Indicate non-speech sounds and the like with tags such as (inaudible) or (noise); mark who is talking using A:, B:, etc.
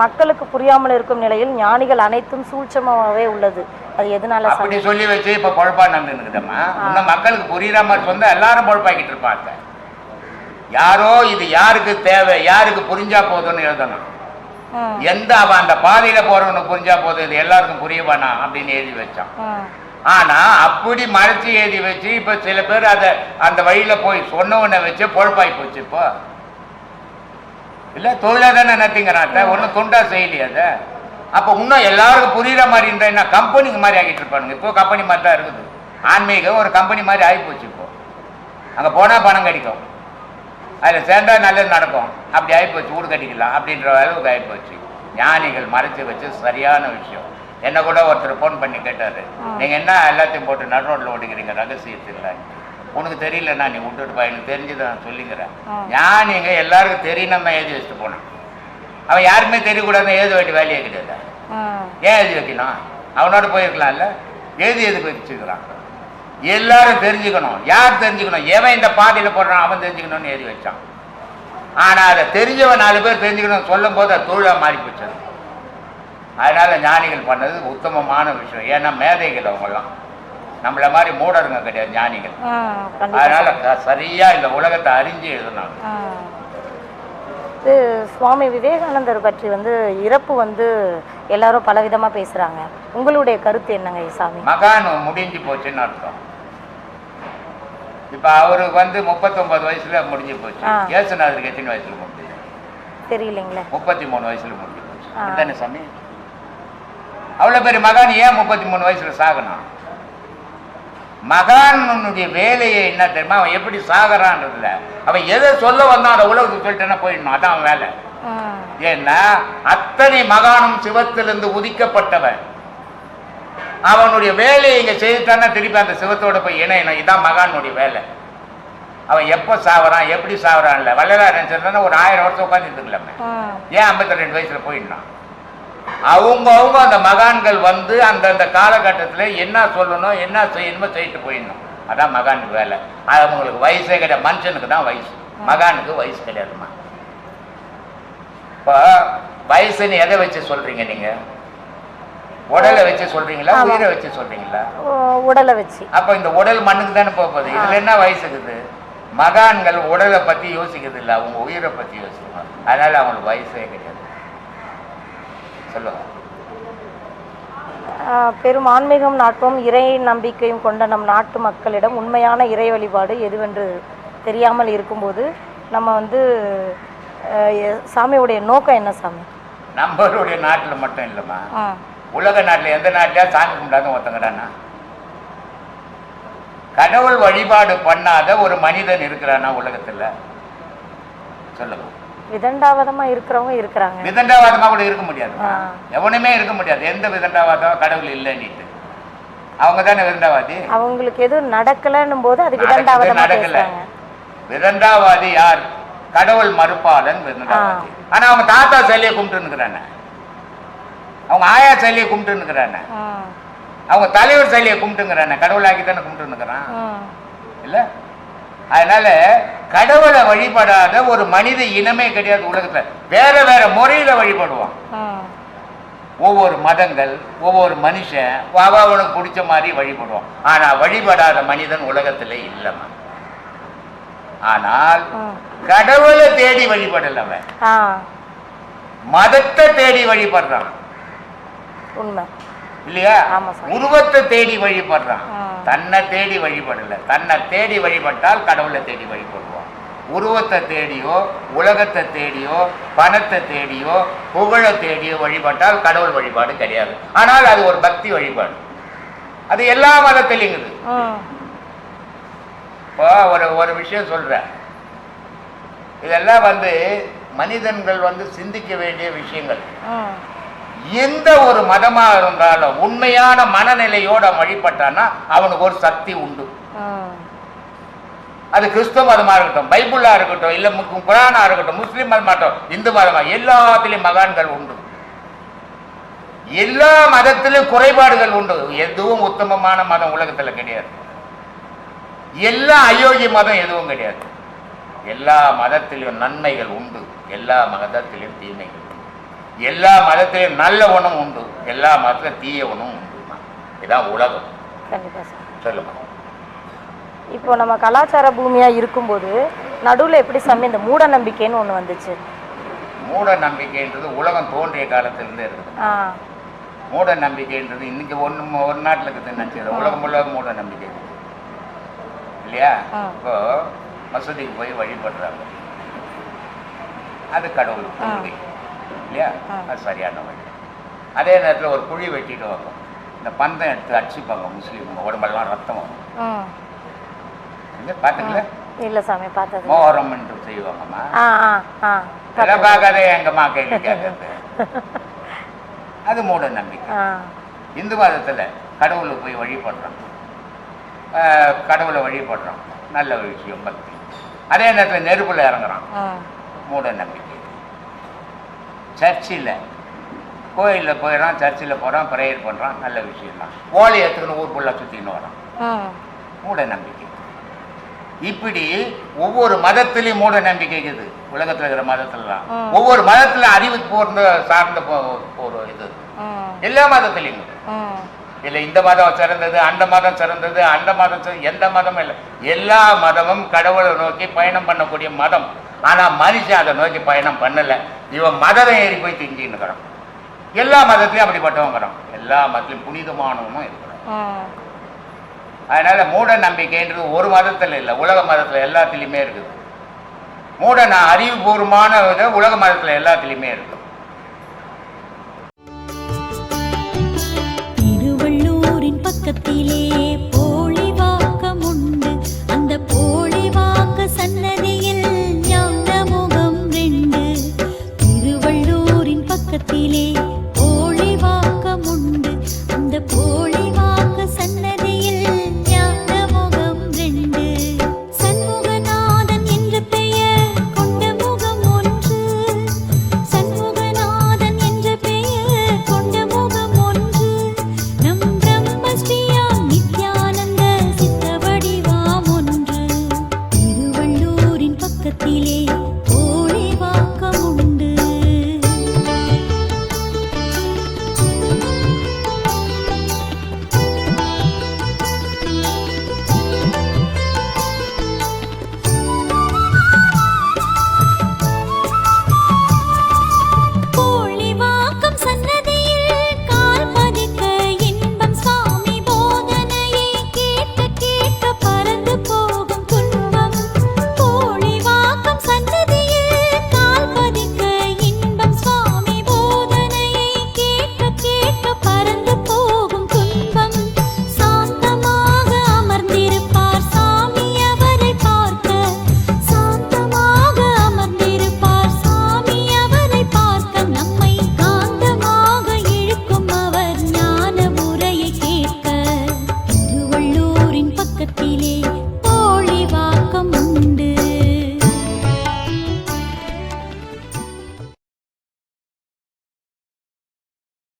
A: மக்களுக்கு புரியாமல் இருக்கும் நிலையில் ஞானிகள் அனைத்தும் சூட்சமாகவே உள்ளது. அது எதனால
B: அப்படி சொல்லி வச்சு இப்ப பொழப்பா நடந்துருக்குதம்மா இன்னும் மக்களுக்கு புரியுற மாதிரி சொன்னா எல்லாரும் பொழப்பாக்கிட்டு இருப்பாங்க. யாரோ இது யாருக்கு தேவை யாருக்கு புரிஞ்சா போதும்னு எழுதணும். எந்த அவன் அந்த பாதையில போறவனுக்கு புரிஞ்சா போதும் இது எல்லாருக்கும் புரிய வேணாம் அப்படின்னு எழுதி வச்சான். ஆனா அப்படி மறைச்சு எழுதி வச்சு இப்ப சில பேர் அத அந்த வழியில போய் சொன்னவனை வச்சு பொழப்பாய் போச்சு இப்போ. இல்ல தொழிலா தானே நத்திங்கிறான் ஒன்றும் துண்டா செய்யலையே அதை அப்போ இன்னும் எல்லாருக்கும் புரியுற மாதிரி இருந்தா என்ன கம்பெனிக்கு மாதிரி ஆகிட்டு இருப்பானுங்க. இப்போ கம்பெனி மாதிரி தான் இருக்குது. ஆன்மீகம் ஒரு கம்பெனி மாதிரி ஆகி போச்சு இப்போ. அங்க போனா பணம் கிடைக்கும். அதில் சேர்ந்தா நல்லது நடக்கும். அப்படி ஆகிப்போச்சு வீடு கட்டிக்கலாம் அப்படின்ற அளவுக்கு ஆகிப்போச்சு ஞானிகள் மறைச்சு வச்சு சரியான விஷயம். என்ன கூட ஒருத்தர் ஃபோன் பண்ணி கேட்டாரு. நீங்க என்ன எல்லாத்தையும் போட்டு நடு ரோட்ல ஓடிக்கிறீங்க ரகசியத்தில் உனக்கு தெரியலன்னா நீ விட்டுட்டு பா. எனக்கு தெரிஞ்சதை நான் சொல்லிக்கிறேன். ஞானிங்க எல்லாருக்கும் தெரியணும்னா எழுதி வச்சுட்டு போனான் அவன் யாருக்குமே தெரியக்கூடாதுன்னு எழுத வேண்டிய வேலையே கிடையாது. ஏன் எழுதி வைக்கணும்? அவனோட போயிருக்கலாம்ல? எழுதி எதுக்கு வச்சுக்கிறான்? எல்லாரும் தெரிஞ்சுக்கணும். யார் தெரிஞ்சுக்கணும்? எவன் இந்த பாதையில போடுறான் அவன் தெரிஞ்சுக்கணும்னு எழுதி வச்சான். ஆனா அதை தெரிஞ்சவன் நாலு பேர் தெரிஞ்சுக்கணும் சொல்லும் போது அது தொழிலா மாறி போச்சது அதனால ஞானிகள் பண்ணது உத்தமமான விஷயம். ஏன்னா மேதைகள் அவங்கெல்லாம். நம்மள மாதிரி மூடருங்க கிடையாது ஞானிகள். அதனால சரியா இந்த உலகத்தை அறிஞ்சு எழுதினாங்க
A: சுவாமி விவேகானந்தர் பற்றி வந்து இறப்பு வந்து எல்லாரும் பலவிதமா பேசுறாங்க. உங்களுடைய கருத்து என்னங்க சாமி?
B: மகான் முடிஞ்சு போச்சுன்னு அர்த்தம். இப்ப அவருக்கு வந்து முப்பத்தொன்பது வயசுல முடிஞ்சு போச்சு. ஏசுநாதருக்கு எத்தனை வயசுல முடிஞ்சு?
A: தெரியலைங்களே.
B: முப்பத்தி மூணு வயசுல முடிஞ்சு போச்சு. சாமி? அவ்வளவு பெரிய மகான் ஏன் முப்பத்தி மூணு வயசுல சாகணும்? மகானுடைய வேலையை என்ன தெரியுமா? அவன் எப்படி சாகுறான்றதுல. அவன் எதை சொல்ல வந்தான் அந்த உலகத்துக்கு சொல்லிட்டேன்னா போயிடணும். அதான் அவன் வேலை. ஏன்னா அத்தனை மகானும் சிவத்திலிருந்து உதிக்கப்பட்டவன். அவனுடைய வேலையை இங்க செய்துட்டான்னா திருப்பி அந்த சிவத்தோட போய் இணையணும். இதான் மகானுடைய வேலை. அவன் எப்போ சாவறான் எப்படி சாவறான்ல வள்ளலார் நினைச்சிருந்தா ஒரு ஆயிரம் வருஷம் உட்காந்துட்டு இருக்கலாமே ஏன் ஐம்பத்தி ரெண்டு வயசுல போயிடணும்? அவங்க அவங்க அந்த மகான்கள் வந்து அந்தந்த காலகட்டத்தில் என்ன சொல்லணும் என்ன செய்யணுமோ செய்யிட்டு போயிடணும். அதான் மகானுக்கு வேலை. அது அவங்களுக்கு வயசே கிடையாது. மனுஷனுக்கு தான் வயசு. மகானுக்கு வயசு கிடையாதுமா இப்போ வயசுன்னு எதை வச்சு சொல்றீங்க நீங்க? உடலை வச்சு சொல்றீங்களா. உயிரை வச்சு சொல்றீங்களா?
A: உடலை வச்சு.
B: அப்ப இந்த உடல் மண்ணுக்கு தானே போக போகுது? இதுல என்ன வயசுக்குது மகான்கள் உடலை பத்தி யோசிக்கிறது இல்ல. அவங்க உயிரை பத்தி யோசிப்பாங்க அதனால அவங்களுக்கு வயசே கிடையாது.
A: பெரும் ஆன்மீகம் நாட்டும் இறை நம்பிக்கையும் கொண்ட நம் நாட்டு மக்களிடம் உண்மையான இறை வழிபாடு எதுவென்று தெரியாமல் இருக்கும்போது நம்ம வந்து சாமியுடைய நோக்கம் என்ன சாமி?
B: நம்மளுடைய நாட்டுல மட்டும் இல்லைம்மா. உலக நாட்டுல எந்த நாட்டிலயா சாமி கும்பிடாத ஒருத்தங்கடானா கடவுள் வழிபாடு பண்ணாத ஒரு மனிதன் இருக்கிறானா உலகத்துல? சொல்லுங்க.
A: விதண்டாவதமா இருக்கிறவங்க இருக்கிறாங்க.
B: விதண்டாவாதமா கூட இருக்க முடியாது. எவனுமே இருக்க முடியாது. எந்த விதண்டாவாதம் கடவுள் இல்லைன்னுட்டு. அவங்க தானே விதண்டாவாதி
A: அவங்களுக்கு எதுவும் நடக்கலன்னும் போது அது விதண்டாவதமா
B: நடக்கல. விதண்டாவாதி யார்? கடவுள் மறுப்பாளன் விதண்டாவாதி ஆனா அவங்க தாத்தா சிலையை கும்பிட்டுன்னுக்குறானே. அவங்க ஆயா சிலையை கும்பிட்டுன்னுக்குறானே.
A: ம்,
B: அவங்க தலைவர் சிலையை கும்பிட்டுங்கிறானே கடவுளாக்கி தானே கும்பிட்டுன்னுக்குறான்.
A: ம்,
B: இல்ல? அதனால கடவுளை வழிபடாத ஒரு மனித இனமே கிடையாது உலகத்துல. வேற வேற முறையில வழிபடுவான். ஒவ்வொரு மதங்கள் ஒவ்வொரு மனுஷன் அவ அவனுக்கு பிடிச்ச மாதிரி வழிபடுவான். ஆனா வழிபடாத மனிதன் உலகத்துல இல்லைம்மா ஆனால். கடவுளை தேடி வழிபடல அவன். மதத்தை தேடி வழிபடுறான். இல்லையா. உருவத்தை தேடி வழிபடுறான். தன்னை தேடி வழிபடல. தன்னை தேடி வழிபட்டால் கடவுளை தேடி வழிபடுவான். உருவத்தை தேடியோ உலகத்தை தேடியோ பணத்தை தேடியோ புகழை தேடியோ வழிபட்டால் கடவுள் வழிபாடு கிடையாது. ஆனால் அது ஒரு பக்தி வழிபாடு. அது எல்லா மதத்திலையுங்குது இப்போ ஒரு ஒரு விஷயம் சொல்றேன். இதெல்லாம் வந்து மனிதன்கள் வந்து சிந்திக்க வேண்டிய விஷயங்கள். எந்த ஒரு மதமா இருந்தாலும் உண்மையான மனநிலையோட வழிபட்டான்னா அவனுக்கு ஒரு சக்தி உண்டு. அது கிறிஸ்துவ மதமா இருக்கட்டும் பைபிளா இருக்கட்டும் இல்ல மு- குரானா இருக்கட்டும் முஸ்லிம் மதமா இருக்கட்டும் இந்து மதமா எல்லாத்திலையும் மகான்கள் உண்டு. எல்லா மதத்திலும் குறைபாடுகள் உண்டு. எதுவும் உத்தமமான மதம் உலகத்துல கிடையாது. எல்லா அயோக்கிய மதம் எதுவும் கிடையாது. எல்லா மதத்திலும் நன்மைகள் உண்டு. எல்லா மதத்திலும் தீமைகள் உண்டு. எல்லா மதத்திலையும் நல்ல ஒண்ணும் உண்டு. எல்லா மதத்திலும் தீய ஒண்ணும் உண்டு. இதான் உலகம்.
A: கண்டிப்பாக சார்.
B: சொல்லுமா
A: இப்போ நம்ம கலாச்சார பூமியாக இருக்கும்போது நடுவில் எப்படி சாமி இந்த மூட நம்பிக்கைன்னு ஒன்று வந்துச்சு?
B: மூட நம்பிக்கைன்றது உலகம் தோன்றிய காலத்திலிருந்தே இருக்குது. மூட நம்பிக்கைன்றது இன்னைக்கு ஒன்று ஒரு நாட்டில் இருக்குது நினச்சது உலகம் முழுவதும் மூட நம்பிக்கை. இல்லையா. இப்போ மசூதிக்கு போய் வழிபடுறாங்க. அது கடவுள் இல்லையா. அது சரியான வழி. அதே நேரத்தில் ஒரு குழி வெட்டிட்டு வைப்போம் இந்த பந்தம் எடுத்து அடிச்சுப்பாங்க முஸ்லீம் உடம்பெல்லாம் ரத்தம் வரும். பார்த்துக்கல?
A: இல்லை சாமி பார்த்தது
B: மோகரம் என்று செய்வாங்கம்மா. அதெல்லாம் பார்க்காதே எங்கம்மா கேள்வி கேட்கறது (laughs) அது மூட நம்பிக்கை. இந்து மதத்தில் கடவுளை போய் வழிபடுறோம். கடவுளை வழிபடுறோம். நல்ல விஷயம் பக்தி. அதே நேரத்தில் நெருப்புல இறங்குறான் மூட நம்பிக்கை. சர்ச்சில். கோயிலில் போயிடறான் சர்ச்சில் போகிறான் ப்ரேயர் பண்ணுறான் நல்ல விஷயம் தான். ஓலை எடுத்துக்கணும் ஊர் ஃபுல்லாக சுற்றின்னு வரான். மூட நம்பிக்கை. இப்படி ஒவ்வொரு மதத்திலையும் மூட நம்பிக்கை இருக்குது. உலகத்தில் இருக்கிற மதத்துலலாம். ஒவ்வொரு மதத்தில் அறிவு போர்ந்த சார்ந்த ஒரு இது. எல்லா மதத்திலையும். இல்லை இந்த மதம் சிறந்தது அந்த மதம் சிறந்தது அந்த மதம் சிறந்தது, எந்த மதமும் இல்லை. எல்லா மதமும் கடவுளை நோக்கி பயணம் பண்ணக்கூடிய மதம். ஆனால் மனுஷன் அதை நோக்கி பயணம் பண்ணலை. இவன் மதத்தை ஏறி போய் திங்கின்னு இருக்கிறான். எல்லா மதத்துலையும் அப்படிப்பட்டவங்கிறான் எல்லா மதத்திலையும் புனிதமானவனும் இருக்கிறான். அதனால மூட நம்பிக்கைன்றது ஒரு மதத்தில் இல்லை உலக மதத்தில் எல்லாத்துலேயுமே இருக்குது. மூட நான் அறிவுபூர்வமான இது உலக மதத்தில் எல்லாத்துலேயுமே இருக்குது